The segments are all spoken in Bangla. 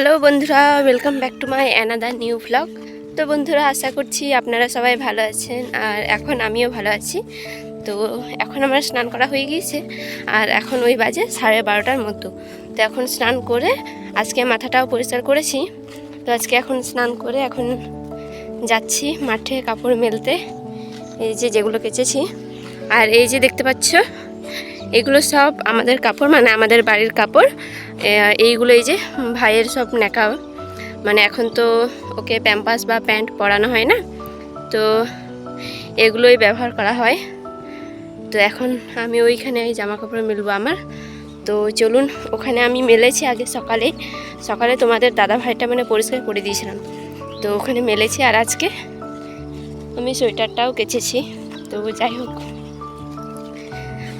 হ্যালো বন্ধুরা welcome back to my another new vlog তো বন্ধুরা, আশা করছি আপনারা সবাই ভালো আছেন, আর এখন আমিও ভালো আছি। তো এখন আমার স্নান করা হয়ে গিয়েছে, আর এখন ওই বাজে সাড়ে বারোটার মতো। তো এখন স্নান করে আজকে মাথাটাও পরিষ্কার করেছি। তো আজকে এখন স্নান করে এখন যাচ্ছি মাঠে কাপড় মেলতে, এই যে যেগুলো কেচেছি। আর এই যে দেখতে পাচ্ছ এগুলো সব আমাদের কাপড় মানে আমাদের বাড়ির কাপড়। এইগুলো এই যে ভাইয়ের সব নেকা মানে এখন তো ওকে প্যাম্পাস বা প্যান্ট পরানো হয় না, তো এগুলোই ব্যবহার করা হয়। তো এখন আমি ওইখানে ওই জামা কাপড় মিলবো আমার। তো চলুন, ওখানে আমি মেলেছি আগে সকালে। সকালে তোমাদের দাদা ভাইটা মানে পরিষ্কার করে দিয়েছিলাম। তো ওখানে মেলেছি আর আজকে আমি সোয়েটারটাও কেচেছি। তো যাই হোক।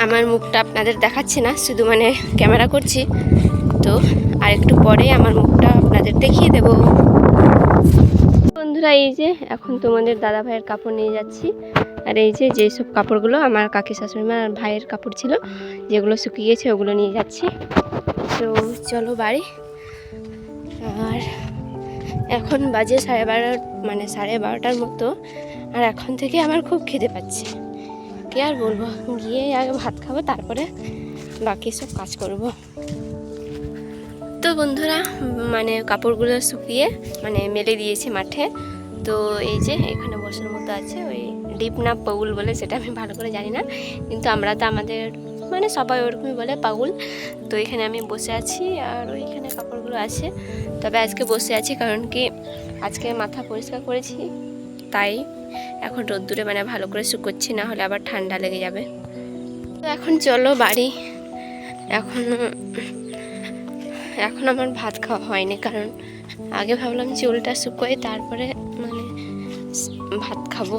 আমার মুখটা আপনাদের দেখাচ্ছে না, শুধু মানে ক্যামেরা করছি। তো আর একটু পরে আমার মুখটা আপনাদের দেখিয়ে দেব। বন্ধুরা, এই যে এখন তোমাদের দাদা ভাইয়ের কাপড় নিয়ে যাচ্ছি। আর এই যে যেসব কাপড়গুলো আমার কাকি শাশুড়িমা আর ভাইয়ের কাপড় ছিল, যেগুলো শুকিয়ে গেছে, ওগুলো নিয়ে যাচ্ছি। তো চলো বাড়ি। আর এখন বাজে সাড়ে বারো মানে সাড়ে বারোটার মতো। আর এখন থেকে আমার খুব খেতে পাচ্ছে। কি আর বলব? গিয়ে আগে ভাত খাব, তারপরে বাকি সব কাজ করব। তো বন্ধুরা মানে কাপড়গুলো শুকিয়ে মানে মেলে দিয়েছি মাঠে। তো এই যে এখানে বসার মতো আছে, ওই ডিপ না পাউল বলে, সেটা আমি ভালো করে জানি না। কিন্তু আমরা তো আমাদের মানে সবাই ওরকমই বলে, পাউল। তো এখানে আমি বসে আছি, আর ওইখানে কাপড়গুলো আছে। তবে আজকে বসে আছি, কারণ কি আজকে মাথা পরিষ্কার করেছি। তাই এখন রোদ্দুরে মানে ভালো করে শুকোচ্ছি, না হলে আবার ঠান্ডা লেগে যাবে। তো এখন চলো বাড়ি। এখন এখন আমার ভাত খাওয়া হয়নি, কারণ আগে ভাবলাম চুলটা শুকোয় তারপরে মানে ভাত খাব।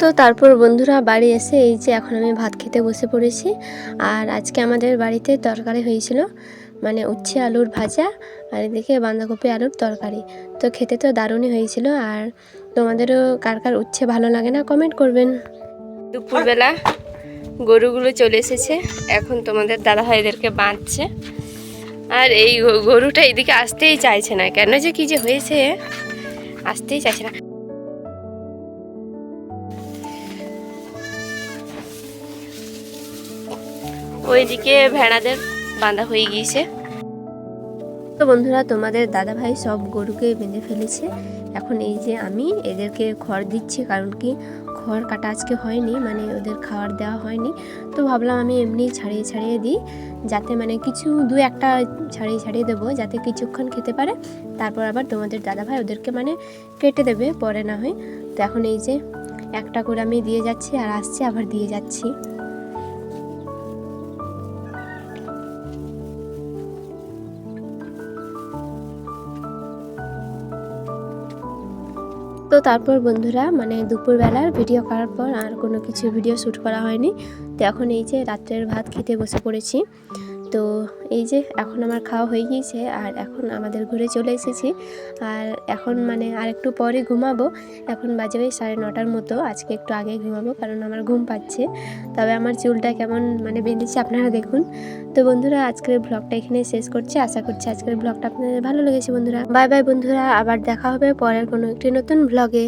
তো তারপর বন্ধুরা বাড়ি এসে এই যে এখন আমি ভাত খেতে বসে পড়েছি, আর আজকে আমাদের বাড়িতে তরকারি হয়েছিল। মানে উচ্ছে আলুর ভাজা আর এদিকে বাঁধাকপি আলুর তরকারি। তো খেতে তো দারুণই হয়েছিল আর তোমাদেরও কার কার উচ্ছে ভালো লাগে না কমেন্ট করবেন। দুপুরবেলা গরুগুলো চলে এসেছে, এখন তোমাদের দাদা ভাইদেরকে বাঁধছে। আর এই গরুটা এদিকে আসতেই চাইছে না। কেন যে কি যে হয়েছে, আসতেই চাইছে না। ওইদিকে ভেড়াদের বাঁধা হয়ে গিয়েছে। তো বন্ধুরা, তোমাদের দাদা ভাই সব গরুকে বেঁধে ফেলেছে। এখন এই যে আমি এদেরকে খড় দিচ্ছি, কারণ কি খড় কাটা আজকে হয়নি মানে ওদের খাবার দেওয়া হয়নি। তো ভাবলাম আমি এমনি ছাড়িয়ে ছাড়িয়ে দিই, যাতে মানে কিছু দু একটা ছাড়িয়ে ছাড়িয়ে দেবো, যাতে কিছুক্ষণ খেতে পারে। তারপর আবার তোমাদের দাদা ভাই ওদেরকে মানে কেটে দেবে, পরে না হয়। তো এখন এই যে একটা করে আমি দিয়ে যাচ্ছি, আর আসছি, আবার দিয়ে যাচ্ছি। তো তারপর বন্ধুরা মানে দুপুরবেলার ভিডিও করার পর আর কোনো কিছু ভিডিও শ্যুট করা হয়নি। তো এখন এই যে রাত্রের ভাত খেতে বসে পড়েছি। তো এই যে এখন আমার খাওয়া হয়ে গিয়েছে আর এখন আমাদের ঘুরে চলে এসেছি। আর এখন মানে আর একটু পরে ঘুমাবো। এখন বাজে ওই সাড়ে নটার মতো। আজকে একটু আগে ঘুমাবো কারণ আমার ঘুম পাচ্ছে। তবে আমার চুলটা কেমন মানে বেঁধেছে আপনারা দেখুন। তো বন্ধুরা, আজকের ব্লগটা এখানে শেষ করছি। আশা করছি আজকের ব্লগটা আপনাদের ভালো লেগেছে বন্ধুরা। বাই বাই বন্ধুরা, আবার দেখা হবে পরের কোনো একটি নতুন ব্লগে